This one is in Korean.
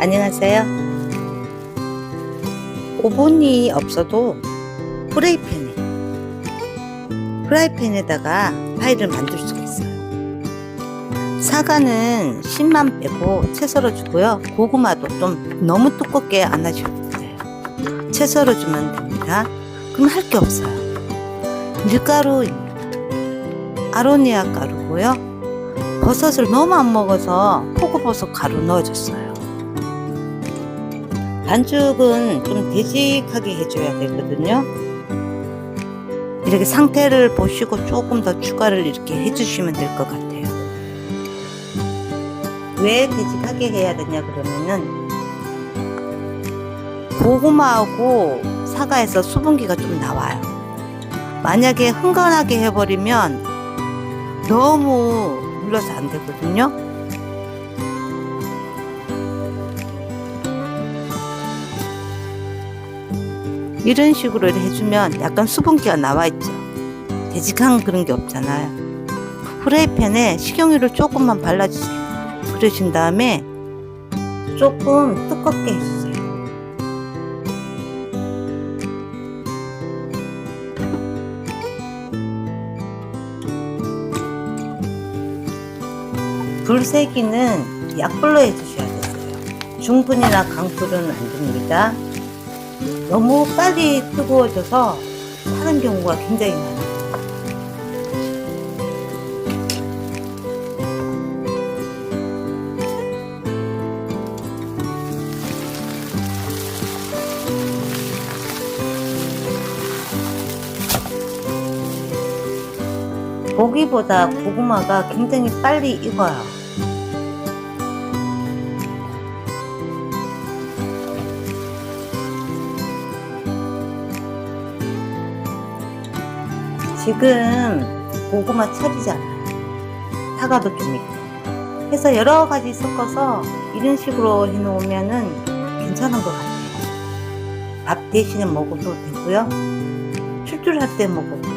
안녕하세요. 오븐이 없어도 프라이팬에 프라이팬에다가 파이를 만들 수가 있어요. 사과는 씨만 빼고 채 썰어주고요. 고구마도 좀 너무 두껍게 안 하셔도 돼요. 채 썰어주면 됩니다. 그럼 할 게 없어요. 밀가루입니다. 아로니아 가루고요. 버섯을 너무 안 먹어서 포구버섯 가루 넣어줬어요. 반죽은 좀 되직하게 해줘야 되거든요. 이렇게 상태를 보시고 조금 더 추가를 이렇게 해주시면 될 것 같아요. 왜 되직하게 해야 되냐 그러면은 고구마하고 사과에서 수분기가 좀 나와요. 만약에 흥건하게 해버리면 너무 눌러서 안 되거든요. 이런 식으로 해주면 약간 수분기가 나와 있죠. 되직한 그런 게 없잖아요. 프라이팬에 식용유를 조금만 발라주세요. 그러신 다음에 조금 두껍게 해주세요. 불 세기는 약불로 해주셔야 되세요. 중불이나 강불은 안 됩니다. 너무 빨리 뜨거워져서 타는 경우가 굉장히 많아요. 고기보다 고구마가 굉장히 빨리 익어요. 지금 고구마 철이잖아요. 사과도 좀 있고. 해서 여러 가지 섞어서 이런 식으로 해놓으면은 괜찮은 것 같아요. 밥 대신에 먹어도 되고요. 출출할 때 먹어도